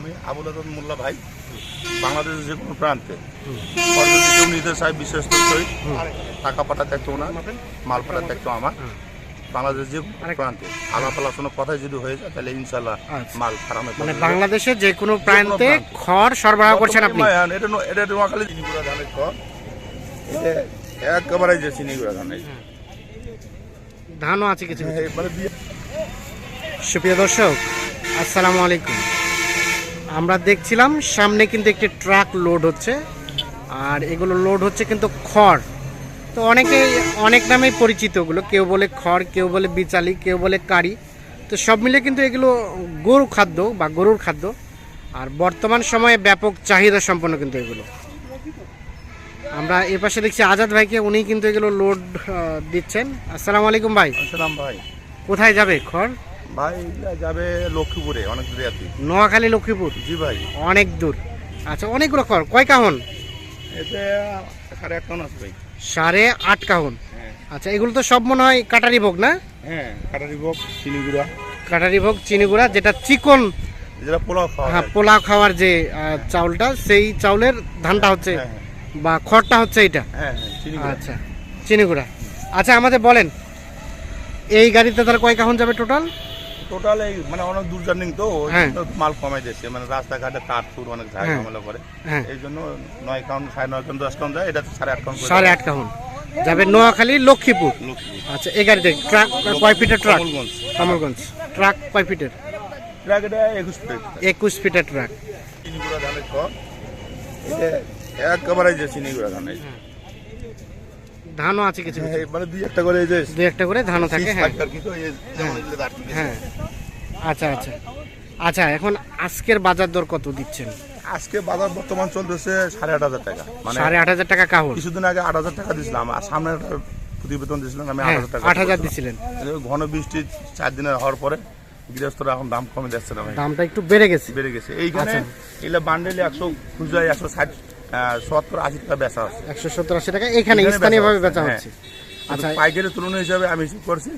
আমি আবুল আদম মোল্লা ভাই বাংলাদেশের যে কোনো প্রান্তে। কেউ নিতে চায় বিশেষ করে টাকা পাঠাতে থাকতো না মাল পাঠা থাকতো আমার। বাংলাদেশ যে কোনো প্রান্তে। আলাপ আলোচনা কথাই যদি হয়ে যায় তাহলে ইনশাল্লাহ আচ্ছা। মাল খারাপ মানে বাংলাদেশের যে কোনো প্রান্তে। খড় সরবরাহ করছেন আপনি? এটা এটা নোয়াখালী। চিনিগুড়া ধানের খড়। এটা একেবারে যে চিনিগুড়া ধান এই ধানও আছে কিছু। মানে সুপ্রিয় দর্শক আসসালামু আলাইকুম। আমরা দেখছিলাম সামনে কিন্তু একটি ট্রাক লোড হচ্ছে আর এগুলো লোড হচ্ছে কিন্তু খড়। তো অনেকে অনেক নামেই পরিচিত ওগুলো কেউ বলে খড় কেউ বলে বিচালি কেউ বলে কারি। তো সব মিলে কিন্তু এগুলো গরু খাদ্য বা গরুর খাদ্য আর বর্তমান সময়ে ব্যাপক চাহিদা সম্পন্ন কিন্তু এগুলো। আমরা এ পাশে দেখছি আজাদ ভাইকে উনি কিন্তু এগুলো লোড দিচ্ছেন। আসসালামু আলাইকুম ভাই। আসসালাম ভাই। কোথায় যাবে খড়? ভাই যাবে লক্ষ্মীপুরে অনেক দূরে আর নোয়াখালী লক্ষ্মীপুর? জি ভাই। অনেক দূর। আচ্ছা অনেকগুলো খড়। কয় কাহন? এতে সাড়ে আছে ভাই। সাড়ে আট কাহন। হ্যাঁ। আচ্ছা এগুলো তো সব মনে হয় কাটারি ভোগ না? হ্যাঁ কাটারি ভোগ চিনিগুড়া কাটারি ভোগ চিনিগুড়া যেটা চিকন যেটা পোলাও খাওয়া হ্যাঁ পোলাও খাওয়ার যে চাউলটা সেই চাউলের ধানটা হচ্ছে হ্যাঁ বা খড়টা হচ্ছে এটা হ্যাঁ হ্যাঁ আচ্ছা চিনিগুড়া আচ্ছা আমাদের বলেন এই গাড়িতে তাহলে কয় কাহন যাবে টোটাল? টোটাল এই মানে অনেক দূর জার্নিং তো ওই হ্যাঁ। জন্য মাল কমাই দিয়েছে। মানে রাস্তাঘাটে তার তুর অনেক হ্যাঁ। ঝামেলা করে। হ্যাঁ। এই জন্য নয় কাউন্ট সাড়ে নয় কাউন্ট দশ কাউন্ট যায়। এটা সাড়ে আট কাউন্ট সাড়ে আট কাহন যাবে নোয়াখালী লক্ষ্মীপুর। আচ্ছা এই গাড়িতে ট্রাক কয় ফিটের ট্রাক কমলগঞ্জ। ট্রাক কয় ফিটের ট্রাক এটা একুশ ফিট একুশ ফিটের ট্রাক চিনিগুড়া ধানের একেবারে যে চিনিগুড়া ধান এই ধানও আছে কিছু কিছু। হ্যাঁ, মানে দুই একটা করে এই যে দুই একটা করে ধানও থাকে হ্যাঁ। দিয়েছে। হ্যাঁ আচ্ছা আচ্ছা। আচ্ছা এখন আজকের বাজার দর কত দিচ্ছেন? আজকে বাজার বর্তমান চলতেছে সাড়ে আট হাজার টাকা। মানে সাড়ে আট হাজার টাকা কাহর কিছুদিন আগে আট হাজার টাকা দিয়েছিলাম আর সামনে প্রতিবেদন দিয়েছিলাম আমি আট হ্যাঁ হাজার টাকা আট হাজার এই ঘন বৃষ্টি চার দিনের হওয়ার পরে গৃহস্থরা এখন দাম কমে যাচ্ছে না দামটা একটু বেড়ে গেছে। বেড়ে গেছে। এইখানে আচ্ছা। এগুলা বান্ডেলে একশো খুচরা একশো ষাট সত্তর আশি টাকা বেচা আছে একশো সত্তর আশি টাকা। এখানে স্থানীয়ভাবে বেচা বেচা হচ্ছে, হচ্ছে আচ্ছা। পাইকারি তুলনা হিসাবে আমি হিসাব করছি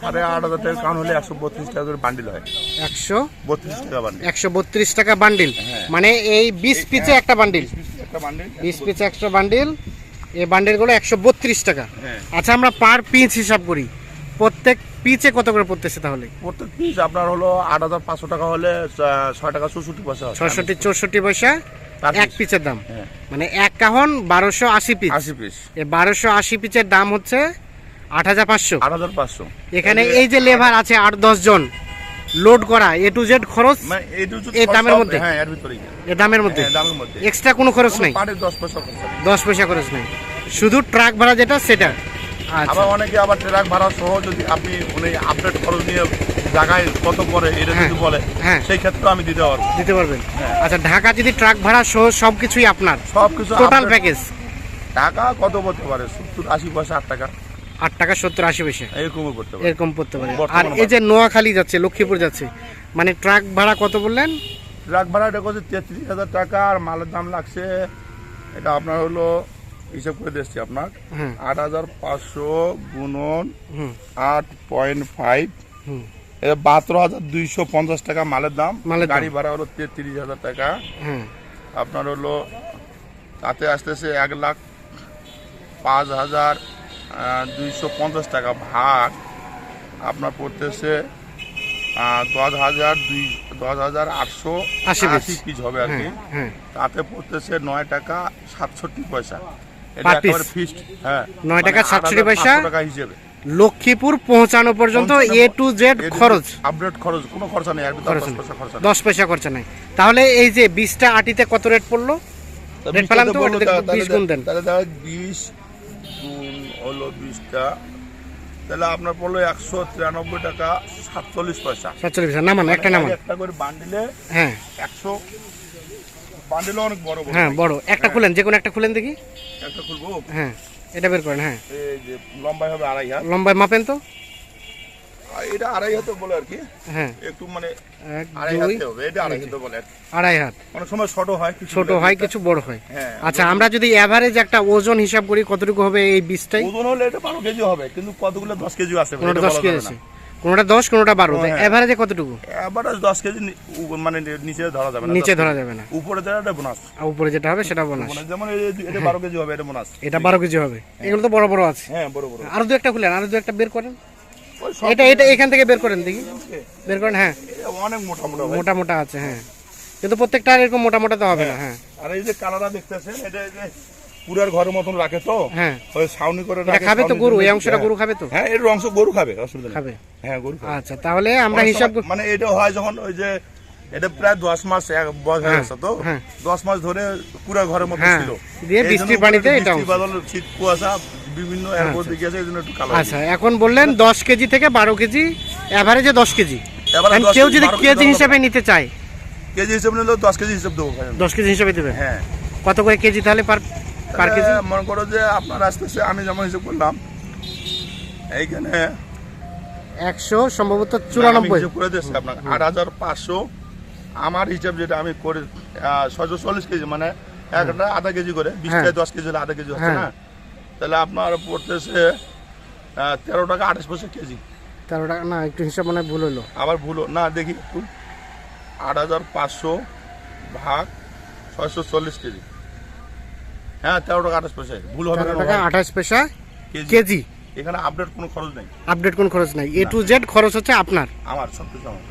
সাড়ে আট হাজার টাকা কারণ হলে একশো বত্রিশ টাকা করে বান্ডিল হয়। একশো বত্রিশ টাকা বান্ডিল একশো বত্রিশ টাকা বান্ডিল হ্যাঁ। মানে এই বিশ পিচে একটা বান্ডিল বিশ পিচে একটা বান্ডিল এই বান্ডিলগুলো একশো বত্রিশ টাকা। হ্যাঁ। আচ্ছা আমরা পার পিচ হিসাব করি। প্রত্যেক পিচে কত করে পড়তেছে তাহলে? প্রত্যেক পিস আপনার হলো আট হাজার পাঁচশো টাকা হলে ছয় টাকা চৌষট্টি পয়সা হয়। ছষট্টি চৌষট্টি পয়সা। এক। পিচের দাম। হ্যাঁ। মানে এক কাহন বারোশো আশি পিচ আশি পিস এই বারোশো আশি পিচের দাম হচ্ছে আট হাজার পাঁচশো। আট হাজার পাঁচশো। এখানে এই যে লেবার আছে আট দশ জন লোড করা এ টু জেড খরচ মানে এই সব- দামের মধ্যে? হ্যাঁ এর এ দামের মধ্যে? হ্যাঁ দামের মধ্যে। এক্সট্রা কোনো খরচ নাই? দশ পয়সা খরচা নেই। শুধু ট্রাক ভাড়া যেটা সেটা। আবার অনেকে আবার ট্রাক ভাড়া সহ যদি আপনি উনি আপডেট খরচ নিয়ে জায়গায় কত পরে এটা হ্যাঁ, যদি বলে হ্যাঁ। সেই ক্ষেত্রে আমি দিতে পারব। দিতে পারবেন। হ্যাঁ। আচ্ছা ঢাকা যদি ট্রাক ভাড়া সহ সব কিছুই আপনার সব কিছু টোটাল প্যাকেজ টাকা কত করতে পারে? সত্তর আশি পয়সা আট টাকা। আট টাকা সত্তর আশি পয়সা। এরকমও করতে পারে। এরকম পড়তে পারে। আর এই যে নোয়াখালী যাচ্ছে লক্ষ্মীপুর যাচ্ছে মানে ট্রাক ভাড়া কত বললেন? ট্রাক ভাড়াটা করছে তেত্রিশ হাজার টাকা আর মালের দাম লাগছে এটা আপনার হলো হিসাব করে দিচ্ছি আপনার। আট হাজার পাঁচশো গুণন আট পয়েন্ট ফাইভ। বাহাত্তর হাজার দুইশো পঞ্চাশ টাকা মালের দাম। মালের গাড়ি ভাড়া হলো তেত্রিশ হাজার টাকা। আপনার হলো তাতে আসতেছে এক লাখ পাঁচ হাজার দুইশো পঞ্চাশ টাকা ভাগ। আপনার পড়তেছে দশ হাজার দুই দশ হাজার আটশো আশি পিস। হবে আর কি। তাতে পড়তেছে নয় টাকা সাতষট্টি পয়সা। হ্যাঁ। নয় টাকা 67 পয়সা? টাকা হিসেবে। লক্ষ্মীপুর পৌঁছানো পর্যন্ত এ টু জেড খরচ। আপডেট খরচ কোনো খরচা নেই আর খরচ দশ পয়সা খরচা নেই। দশ পয়সা খরচা নাই। তাহলে এই যে বিশটা আটিতে কত রেট পড়ল? রেট পেলাম তো? বিশ গুণ দেন। তাহলে দেখা বিশ গুণ হলো বিশটা। তাহলে আপনার পড়ল একশো তিরানব্বই টাকা সাতচল্লিশ পয়সা। সাতচল্লিশ পয়সা। নামান একটা নামান। একটা করে বান্ডিলে হ্যাঁ। একশো অনেক বড় বড়। হ্যাঁ বড়। একটা খুলেন যে কোনো একটা খুলেন দেখি। একটা খুলবো? হ্যাঁ এটা বের করেন হ্যাঁ। এই যে লম্বাই হবে আড়াই হাত। মাপেন তো? এটা আড়াই হাতে বলে আর কি। হ্যাঁ। একটু মানে আড়াই হাতে হবে এটা আড়াই হাতে বলে আড়াই হাত। অনেক সময় ছোট হয় কিছু ছোট হয় কিছু বড় হয়। হ্যাঁ। আচ্ছা আমরা যদি এভারেজ একটা ওজন হিসাব করি কতটুকু হবে এই বীজটাই? ওজন হলে এটা বারো কেজি হবে কিন্তু কতগুলো দশ কেজি আছে দশ কেজি আছে। কোনোটা দশ কোনোটা বারো হ্যাঁ। এভারেজে কতটুকু? এবারে দশ কেজি মানে নিচে ধরা যাবে না নিচে ধরা যাবে না। উপরে এটা বোনাস আর উপরে যেটা হবে সেটা বোনাস যেমন এটা বারো কেজি হবে এটা বোনাস এটা বারো কেজি হবে। এগুলো তো বড় বড় আছে। হ্যাঁ বড় বড়। আরও দু একটা খুলেন আরও দু একটা বের করেন। এটা এটা এখান থেকে বের করেন দেখি। বের করেন হ্যাঁ। অনেক মোটা মোটা মোটা মোটা আছে হ্যাঁ। কিন্তু প্রত্যেকটা এরকম মোটা মোটা তো হবে না হ্যাঁ। আর এই যে কালারটা দেখতেছেন এটা এই যে পুরার ঘরের মতন রাখে তো? হ্যাঁ। ছাউনি করে রাখে খাবে তো গরু? এই অংশটা। গরু খাবে তো? হ্যাঁ এর অংশ গরু খাবে অসুবিধা খাবে? হ্যাঁ গরু আচ্ছা তাহলে আমরা হিসাব মানে এটা হয় যখন ওই যে এটা প্রায় দশ মাস এক বয়স হয়ে হ্যাঁ, তো? হ্যাঁ। দশ মাস ধরে পুরা ঘরের মতো হ্যাঁ, ছিল। দিয়ে বৃষ্টির পানিতে এটা বাদল শীত কুয়াশা বিভিন্ন দিকে আছে এই জন্য একটু কালো আচ্ছা এখন বললেন দশ কেজি থেকে বারো কেজি এভারেজে দশ কেজি। এবারে এখন 10 কেউ যদি কেজি হিসাবে নিতে চায়। কেজি হিসাবে নিলে দশ কেজি হিসেব দেবো ভাই আমি। দশ কেজি হিসাবে দেবে? হ্যাঁ। কত করে কেজি তাহলে পার পার কেজি? মনে করো যে আপনার আসতেছে আমি যেমন হিসেব করলাম এইখানে একশো সম্ভবত চুরানব্বই। হিসেব করে দিচ্ছি আপনার আট হাজার পাঁচশো। আমার হিসাব যেটা আমি করে ছয়শো চল্লিশ কেজি মানে একটা আধা কেজি করে বিশটায় হ্যাঁ। দশ কেজি হলে আধা কেজি হচ্ছে হ্যাঁ। না? তাহলে আপনার পড়তেছে তেরো টাকা আঠাশ পয়সা কেজি। তেরো টাকা না একটু হিসাব মনে ভুল হলো। আবার ভুলো না দেখি একটু। আট হাজার পাঁচশো ভাগ ছয়শো চল্লিশ কেজি। হ্যাঁ তেরো টাকা আঠাশ পয়সা। ভুল হবে তেরো টাকা আঠাশ পয়সা কেজি। এখানে আপডেট কোনো খরচ নেই। আপডেট কোন খরচ নাই। এ টু জেড খরচ হচ্ছে আপনার। আমার সব কিছু আমার।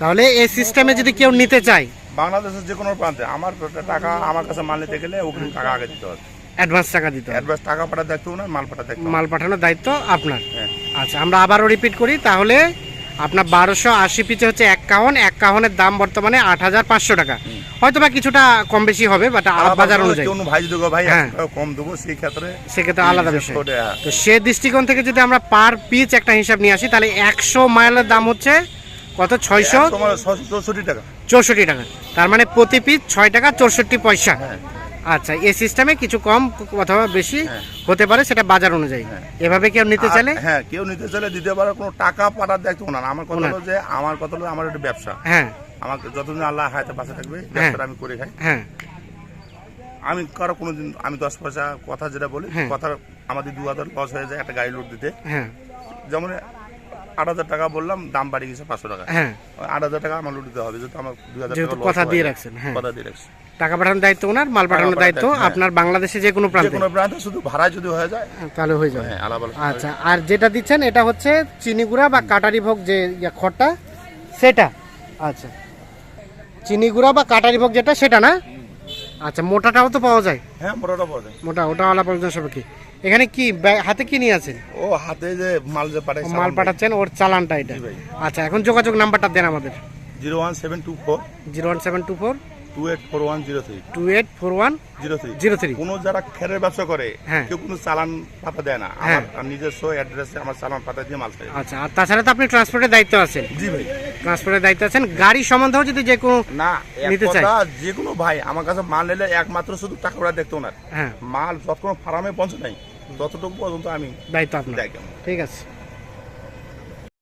তাহলে এই সিস্টেমে যদি কেউ নিতে চায়। বাংলাদেশের যে কোনো প্রান্তে আমার টাকা আমার কাছে মাল নিতে গেলে ওখানে টাকা আগে দিতে হবে। অ্যাডভান্স টাকা দিতে অ্যাডভান্স টাকা পাঠা দেখতে হবে না মাল পাঠা দেখতে হবে মাল পাঠানোর দায়িত্ব আপনার। হ্যাঁ। আচ্ছা আমরা আবারও রিপিট করি তাহলে আপনার বারোশো আশি পিচে হচ্ছে এক কাহন এক কাহনের দাম বর্তমানে আট হাজার পাঁচশো টাকা। হয়তো বা কিছুটা কম বেশি হবে বাট বাজার অনুযায়ী। কোনো ভাই যদি বলে, ভাই হ্যাঁ। কম দেবো সেই ক্ষেত্রে সেক্ষেত্রে আলাদা বিষয়। তো সে দৃষ্টিকোণ থেকে যদি আমরা পার পিচ একটা হিসাব নিয়ে আসি তাহলে একশো মাইলের দাম হচ্ছে কত? ছয়শো? চৌষট্টি টাকা। চৌষট্টি টাকা। তার মানে প্রতি পিস ছয় টাকা চৌষট্টি পয়সা। হ্যাঁ। আচ্ছা এই সিস্টেমে কিছু কম অথবা বেশি হ্যাঁ। হতে পারে সেটা বাজার অনুযায়ী। হ্যাঁ। এভাবে কেউ নিতে চাইলে? হ্যাঁ কেউ নিতে চাইলে দিতে পারে কোনো টাকা পাঠার দায়িত্ব না আমার কথা হলো যে আমার কথা হলো আমার একটা ব্যবসা। হ্যাঁ। আমাকে যতদিন আল্লাহ হায়াতে পাশে থাকবে ব্যবসাটা আমি করে খাই। হ্যাঁ। আমি কারও কোনোদিন আমি দশ পয়সা কথা যেটা বলি হ্যাঁ। কথা আমাদের দু হাজার লস হয়ে যায় একটা গাড়ি লোড দিতে। হ্যাঁ। যেমন আট হাজার টাকা বললাম দাম বাড়ি গেছে পাঁচশো টাকা। হ্যাঁ। আট হাজার টাকা আমার লোড দিতে হবে যেহেতু আমার দুই হাজার যেহেতু কথা দিয়ে রাখছেন, হ্যাঁ। কথা দিয়ে রাখছি। টাকা পাঠানোর দায়িত্ব ওনার মাল পাঠানোর পাঠানোর দায়িত্ব দায়িত্ব, হ্যাঁ। আপনার বাংলাদেশে যে কোনো প্রান্তে। শুধু ভাড়া যদি হয়ে যায় তাহলে হয়ে যাবে। আচ্ছা আর যেটা দিচ্ছেন এটা হচ্ছে চিনিগুড়া বা কাটারি ভোগ যে খড়টা সেটা। আচ্ছা চিনিগুড়া বা কাটারি ভোগ যেটা সেটা না? আচ্ছা মোটাটাও তো পাওয়া যায়। হ্যাঁ মোটাটা পাওয়া যায়। মোটা ওটা প্রয়োজন সাপেক্ষে এখানে কি হাতে কি নিয়ে আছেন? ও হাতে যে মাল যে পাঠায় মাল পাঠাচ্ছেন ওর চালানটা এটা। আচ্ছা এখন যোগাযোগ নাম্বারটা দেন আমাদের। Zero one seven two four. Zero one seven two four. Two eight four one zero three. Two eight four one zero three. Zero three. কোনো যারা খেরের ব্যবসা করে হ্যাঁ। কেউ কোনো চালান পাতা দেয় না। হ্যাঁ। আমার নিজস্ব অ্যাড্রেসে আমার চালান পাতা দিয়ে মাল চাই আচ্ছা আর তাছাড়া তো আপনি ট্রান্সপোর্টের দায়িত্ব আছেন। জি ভাই। ট্রান্সপোর্টের দায়িত্ব আছেন। গাড়ি সম্বন্ধেও যদি যে কোনো না নিতে চাই। যে কোনো ভাই আমার কাছে মাল নিলে একমাত্র শুধু টাকা ওরা দেখতো না হ্যাঁ। মাল যতক্ষণ ফার্মে পৌঁছে নাই। ততটুকু পর্যন্ত আমি দায়িত্ব আপনার। ঠিক আছে।